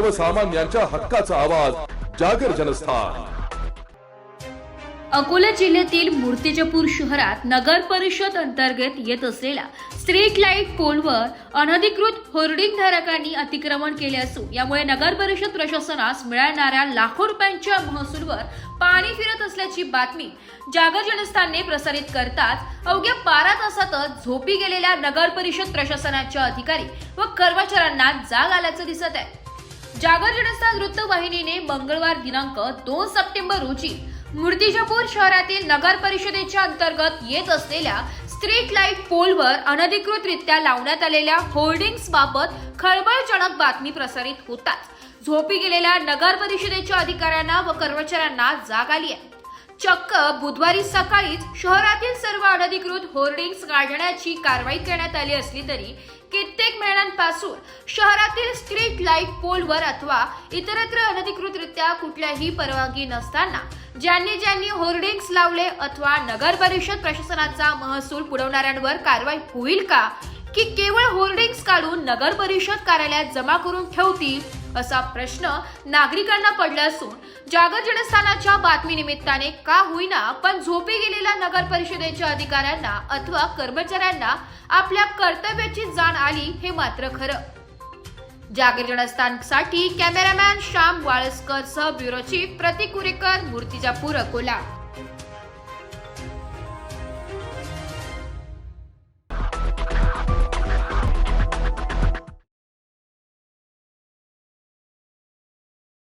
सर्वसामान्यांच्या हक्काचा आवाज जागर जनस्थान. अकोला जिल्ह्यातील मूर्तिजापूर शहरात नगर परिषद अंतर्गत येत असलेल्या स्ट्रीट लाइट पोलवर अनधिकृत होर्डिंग धारकांनी अतिक्रमण केले असून यामुळे नगर परिषद प्रशासनास मिळणाऱ्या लाखो रुपयांच्या महसूलवर पाणी फिरत असल्याची बातमी जागर जनस्थानने प्रसारित करताच अवघ्या बारा तासातच झोपी गेलेल्या नगर परिषद प्रशासनाच्या अधिकारी व कर्मचाऱ्यांना जाग आल्याचं दिसत आहे. जागर जनस्थान वृत्तवाहिनीने मंगळवार दिनांक दोन सप्टेंबर रोजी मूर्तिजापूर शहरातील नगर परिषदेच्या अंतर्गत येत असलेल्या स्ट्रीट लाइट पोलवर अनधिकृतरित्या लावण्यात आलेल्या होर्डिंग्स बाबत खळबळजनक बातमी प्रसारित होताच. झोपी गेलेल्या नगर परिषदेच्या अधिकाऱ्यांना व कर्मचाऱ्यांना जाग आली आहे. चक्क बुधवारी सकाळीच शहरातील सर्व अनधिकृत होर्डिंग्स काढण्याची कारवाई करण्यात आली असली तरी महिन्यांपासून शहरातील स्ट्रीट लाइट पोलवर अथवा इतरत्र अनधिकृतरित्या कुठल्याही परवानगी नसताना ज्यांनी ज्यांनी होर्डिंग्स लावले अथवा नगर परिषद प्रशासनाचा महसूल पुरवणाऱ्यांवर कारवाई होईल का? की केवळ होर्डिंग्स काढून नगर परिषद कार्यालयात जमा करून ठेवतील? असा प्रश्न नागरिकांना पडला असून जागर जनस्थानाच्या बातमी निमित्ताने का होईना पण झोपी गेलेल्या नगर परिषदेच्या अधिकाऱ्यांना अथवा कर्मचाऱ्यांना आपल्या कर्तव्याची जाण आली हे मात्र खरं. जागर जनस्थानसाठी कॅमेरामॅन श्याम वाळस्कर सह ब्युरो चीफ प्रतीक मूर्तिजापूर अकोला.